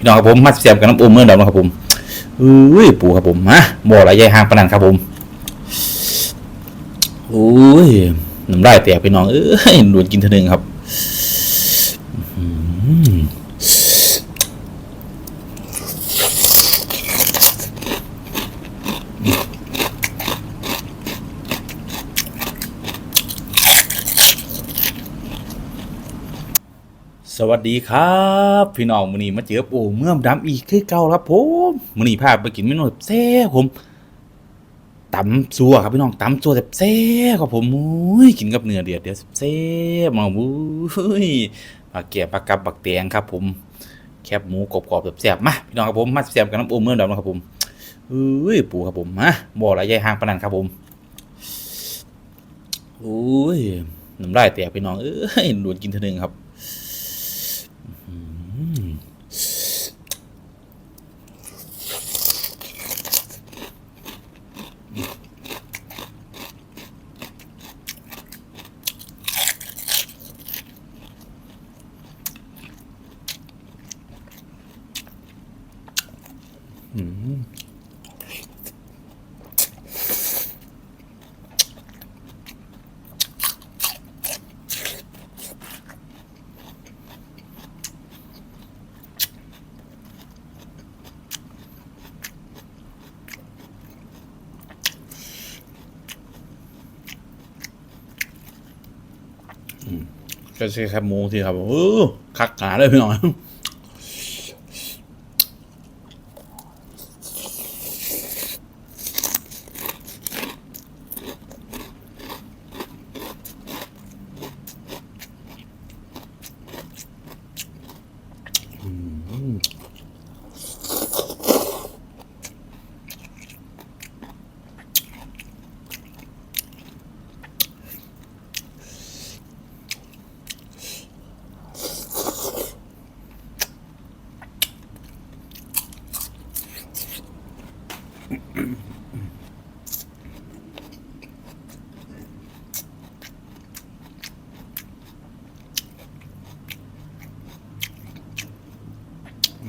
พี่น้องครับผมมาเสียบกับน้ำอุ่มเมื่อเดานะครับผมอุ้ยปูครับผมฮะบ่อไรใหญ่ห่างปนนันครับผมอุ้ยน้ำลายแตกพี่น้องเอ้ยหนวดกินเท่านึงครับ อื้อ สวัสดีครับพี่น้องมือนี้มาเจอปูเมื่อมดำอีกคือเก่าครับผมมือนี้พาไปกินเมนูแบบแซ่บผมตำซัวครับพี่น้องตำซัวแบบแซ่บครับผมอุ้ยกินกับเนื้อเดียดเดียวแซ่บมาอุ้ยมาเกี๊ยวปลากับบักแตงครับ ผม แคบหมูกรอบๆแบบแซ่บมาพี่น้องครับผมมาแซ่บกันน้ำอุ่มเมื่อดำนะครับผมอุ้ยปูครับผมมาบ่อไรใหญ่ห่างปนนันครับผมอุ้ยน้ำลายแตกพี่น้องเอ้ยหนวดกินเทอหนึงครับอื้อหือ ก็ใช้แคบหมูที่ครับ เออคักหาเลยพี่น้อง Mm.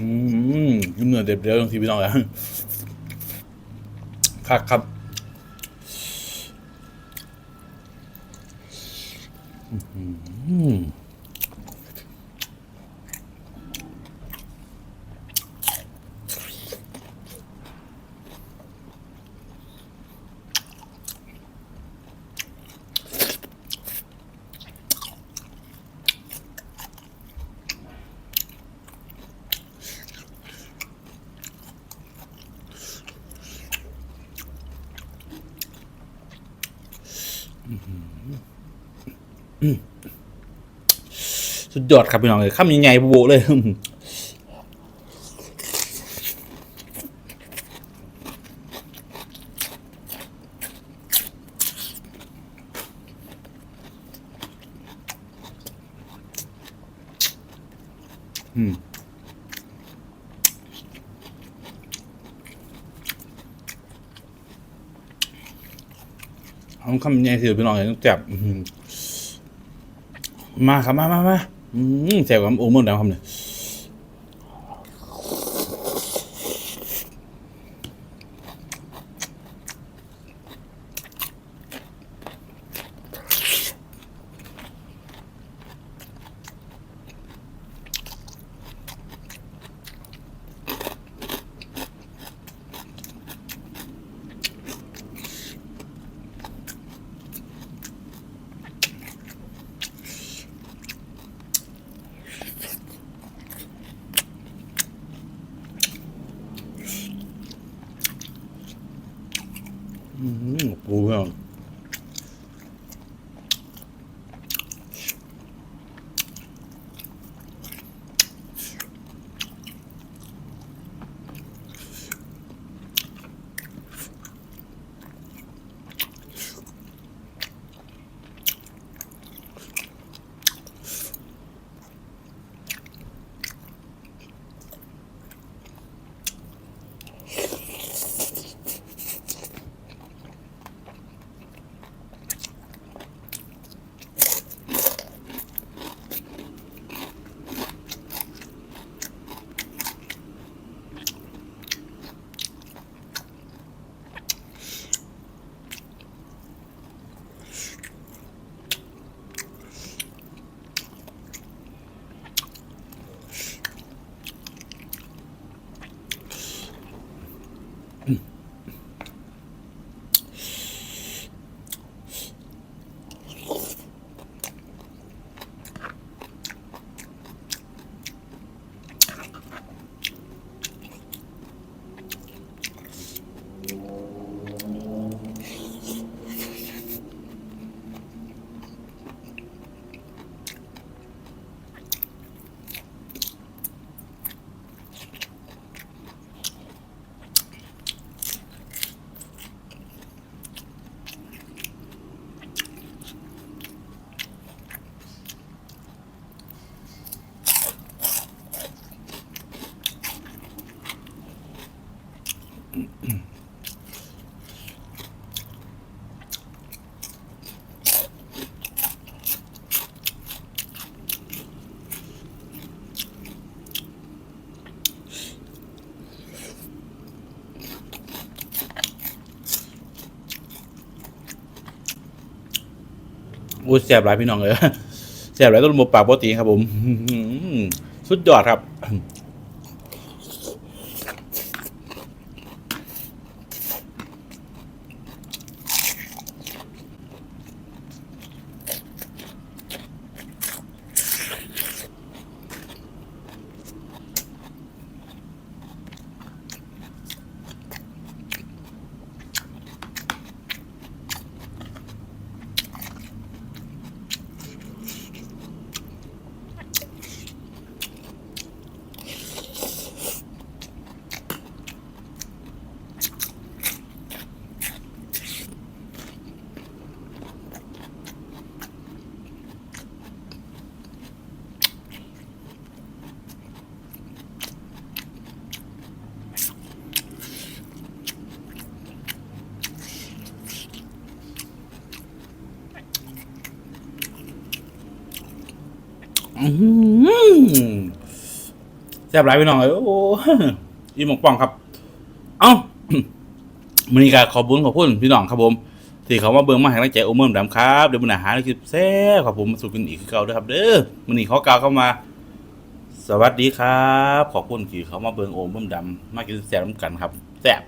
อืมกินเนื้อเด็ดเดียวบางทีพี่น้องอะครับครับอืม สุดยอดครับพี่น้องเลยข้ามยังไงโบเลย อืมเอาคำยังไงสิพี่น้องเลยต้องจับมาครับมามามา อืมแซ่บกับโอ้เมืองดาวครับเนี่ย อู้แสบหลายพี่น้องเลยแสบหลายต้นหมปากปกติครับผม สุดยอดครับ แซ่บหลายพี่น้องเอ้ยโอ้ยหมกป่องครับ เอ้ามันนี้ก็ขอบคุณขอบคุณพี่น้องครับผมที่เขามาเบิ่งมาให้กำลังใจโอเมิร์มดำครับเดี๋ยวมันอาหาคลิปแซ่บครับผมมาสู่กันอีกคือเก่าด้อครับ เด้อมันนี้เขากล่าวเข้ามา สวัสดีครับ ขอบคุณที่เขามาเบิ่งโอเมิร์มดำมากินแซ่บน้ำกันครับ แซ่บ